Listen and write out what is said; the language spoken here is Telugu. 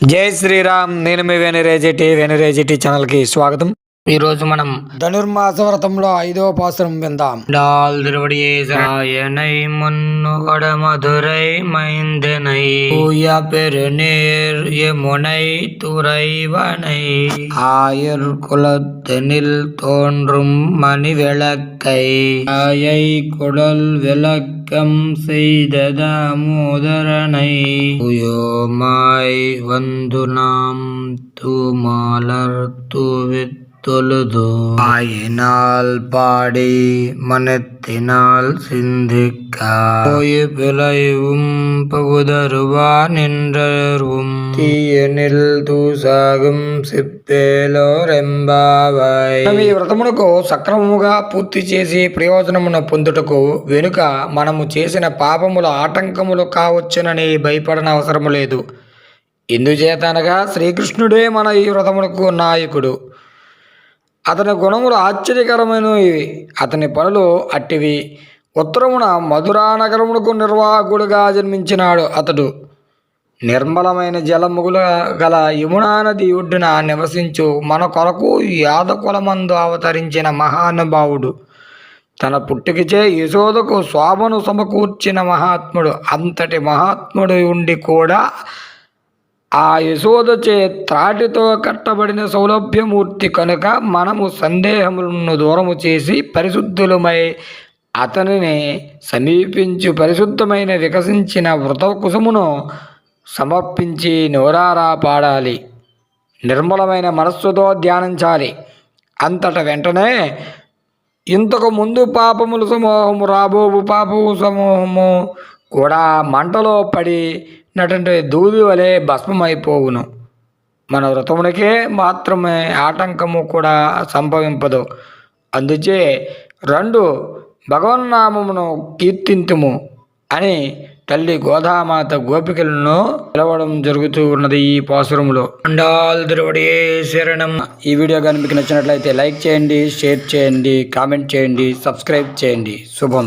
జై శ్రీరామ్ నేను మీ వెనరేజిటి వెనరేజిటి ఛానల్కి స్వాగతం. ఈరోజు మనం ధనుర్మాస వ్రతంలో ఐదో పాసురం విందాం డాల్ திருவடியேசனாயனை முன்னுகட மதுரை மைந்தனை தூய பெருநீர் யமுனை துறைவனை ஆயர் குலத்தனில் தோன்றும் மணி விளக்கை ஆயை குடல் விளக்கம் செய்த தாமோதரனை துயோமாய் வந்து நாம் தூமாலர் தூவித் தொழுது ஆயினால் பாடி மனத்தினால் சிந்திக்க போய் பிழைவும் பகுதருவா நின்றரும் தீயனில் தூசாகும் సిప్పేలోరెంబావై మనం ఈ వ్రతమునకు సక్రమముగా పూర్తి చేసి ప్రయోజనమును పొందుటకు వెనుక మనము చేసిన పాపముల ఆటంకములు కావచ్చునని భయపడన అవసరము లేదు ఎందుచేత అనగా శ్రీకృష్ణుడే మన ఈ వ్రతమునకు నాయకుడు అతని గుణములు ఆశ్చర్యకరమైనవి. అతని పనులు అట్టివి. ఉత్తరమున మధురా నగరమునకు నిర్వాహకుడుగా జన్మించినాడు అతడు. నిర్మలమైన జలముగుల గల యమునా నది ఒడ్డున నివసించు మన కొరకు యాదకులమందు అవతరించిన మహానుభావుడు. తన పుట్టుకిచే యశోదకు శోభను సమకూర్చిన మహాత్ముడు. అంతటి మహాత్ముడు ఉండి కూడా ఆ యశోదచే త్రాటితో కట్టబడిన సౌలభ్యమూర్తి కనుక మనము సందేహములను దూరము చేసి పరిశుద్ధులమై అతనిని సమీపించు పరిశుద్ధమైన వికసించిన వ్రత కుసుమును సమర్పించి నోరారా పాడాలి. నిర్మలమైన మనస్సుతో ధ్యానించాలి. అంతట వెంటనే ఇంతకు ముందు పాపముల సమూహము రాబోవు పాపము సమూహము కూడా మంటలో పడినటువంటి దూది వలె భస్మమైపోవును. మన వ్రతమునికే మాత్రమే ఆటంకము కూడా సంభవింపదు. అందుచే రెండు భగవన్నామమును కీర్తింతుము అని తల్లి గోదామాత గోపికలను పిలవడం జరుగుతూ ఉన్నది ఈ పాసురములో. అండాల్ తిరువడియే శరణం. ఈ వీడియో కానీ మీకు నచ్చినట్లయితే లైక్ చేయండి షేర్ చేయండి కామెంట్ చేయండి సబ్స్క్రైబ్ చేయండి. శుభం.